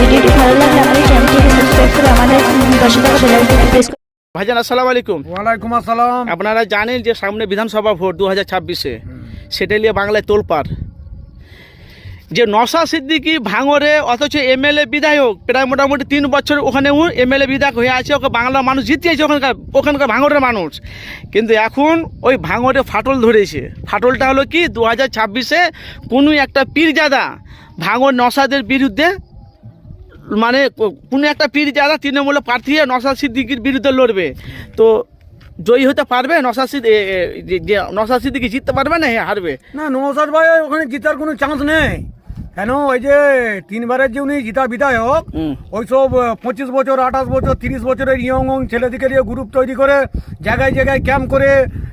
ভিডিওটি ভালো লাগলে আমাদের চ্যানেলটিকে সাবস্ক্রাইব করে আমাদের পাশে থাকা বেল আইকনটি প্রেস ভাইজান আসসালামু আলাইকুম। ওয়ালাইকুম আসসালাম। আপনারা জানেন যে সামনে বিধানসভা ভোট দু হাজার ছাব্বিশে। সেটা নিয়ে বাংলায় তোলপার যে নশা সিদ্দিকি ভাঙরে অথচ এমএলএ বিধায়ক প্রায় মোটামুটি তিন বছর ওখানে এমএলএ বিধায়ক হয়ে আছে ওকে বাংলার মানুষ জিতিয়েছে ওখানকার ওখানকার ভাঙরের মানুষ। কিন্তু এখন ওই ভাঙরে ফাটল ধরেছে। ফাটলটা হলো কি দু হাজার ছাব্বিশে কোনো একটা পীরজাদা ভাঙর নশাদের বিরুদ্ধে মানে কোনো একটা পীর যারা তৃণমূলে প্রার্থী নসাদ সিদ্দিকির বিরুদ্ধে লড়বে তো জয়ী হতে পারবে? নসাদ যে- নসাদ সিদ্দিকি জিততে পারবে না হ্যাঁ হারবে? না নৌসাদ ভাই ওখানে জিতার কোনো চান্স নেই। কেন? ওই যে তিনবারের যে উনি জিতা বিধায়ক হুম। ওইসব আহ, পঁচিশ বছর আঠাশ বছর তিরিশ বছরের ইয়ং ছেলেদিকে নিয়ে গ্রুপ তৈরি করে জায়গায় জায়গায় ক্যাম্প করে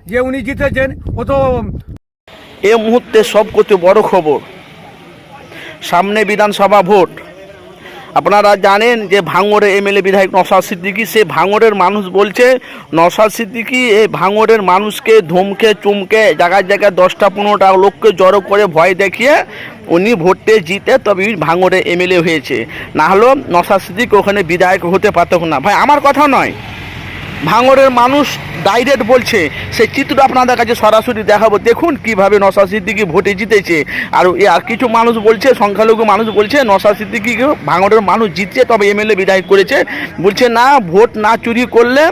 যে উনি জিতেছেন ও তো এ মুহূর্তে সব করতে বড় খবর সামনে বিধানসভা ভোট। আপনারা জানেন যে ভাঙড়ের এমএলএ বিধায়ক নসাদ সিদ্দিকী, সে ভাঙড়ের মানুষ বলছে নসাদ সিদ্দিকী এই ভাঙড়ের মানুষকে ধমকে, চুমকে জায়গায় জায়গায় দশটা, পনেরোটা লোককে জড়ো করে ভয় দেখিয়ে উনি ভোটে জিতে তবে ভাঙড়ে এমএলএ হয়েছে। না হলেও নসাদ সিদ্দিক ওখানে বিধায়ক হতে পারত না। ভাই, আমার কথা নয়। ভাঙরের মানুষ ডাইরেক্ট বলছে, সেই চিত্র আপনাদের কাছে সরাসরি দেখাবো। দেখুন কীভাবে নশা সিদ্দিকি ভোটে জিতেছে। আর আর কিছু মানুষ বলছে, সংখ্যালঘু মানুষ বলছে নশা সিদ্দিকিকে ভাঙরের মানুষ জিতছে, তবে এমএলএ বিধায়ক করেছে। বলছে, না, ভোট না চুরি করলে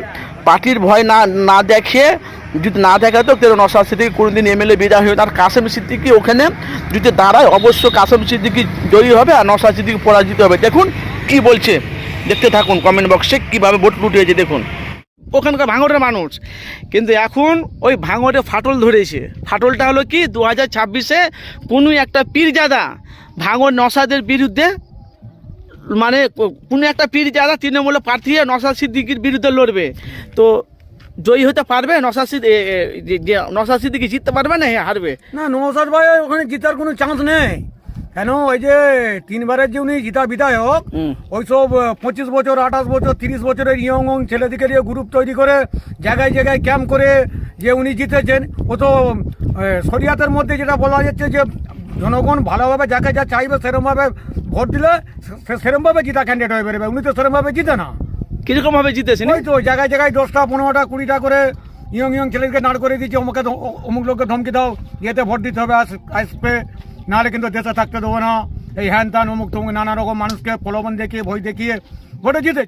পার্টির ভয় না না দেখিয়ে যদি না দেখাতো তাহলে নশা সিদ্দিকি কোনোদিন এমএলএ বিদায় হয়ে আর কাসেম সিদ্দিকি ওখানে যদি দাঁড়ায়, অবশ্য কাসেম সিদ্দিকি জয়ী হবে আর নশা সিদ্দিকি পরাজিত হবে। দেখুন কি বলছে। দেখতে থাকুন কমেন্ট বক্সে কীভাবে ভোট লুটিয়েছে, দেখুন। ওখানকার ভাঙরের মানুষ। কিন্তু এখন ওই ভাঙরে ফাটল ধরেছে। ফাটলটা হলো কি? দু হাজার ছাব্বিশে কোনো একটা পীরজাদা ভাঙর নসাদের বিরুদ্ধে মানে কোনো একটা পীরজাদা তৃণমূলে প্রার্থী নসাদ সিদ্দিকির বিরুদ্ধে লড়বে। তো জয়ী হতে পারবে? যে নসাদ সিদ্দিকি জিততে পারবে না হ্যাঁ হারবে? না, নৌসাদ ভাই, ওখানে জিতার কোনো চান্স নেই। কেন? ওই যে তিনবারের যে উনি জিতা বিধায়ক। ওইসব পঁচিশ বছর আঠাশ বছর তিরিশ বছরের ইয়ং ইয়ং ছেলেদিকে নিয়ে গ্রুপ তৈরি করে জায়গায় জায়গায় ক্যাম্প করে যে উনি জিতেছেন ও তো শরিয়াতের মধ্যে যেটা বলা যাচ্ছে যে জনগণ ভালোভাবে যাকে যা চাইবে সেরমভাবে ভোট দিলে সে- সেরমভাবে জিতা ক্যান্ডিডেট হয়ে বেরোবে। উনি তো সেরমভাবে জিতে না। কীরকম ভাবে জিতেছেন? ওই তো জায়গায় জায়গায় দশটা পনেরোটা কুড়িটা করে ইয়ং ইয়ং ছেলেকে দাঁড় করে দিচ্ছে অমুকে অমুক লোককে ধমকি দাও ইয়েতে ভোট দিতে হবে আস- আসবে নাহলে কিন্তু দেশে থাকতে দেবো না। এই হ্যান ত্যান, অমুক তমুক, নানা রকম মানুষকে প্রলোভন দেখিয়ে, ভয় দেখিয়ে, ভোটে জিতে।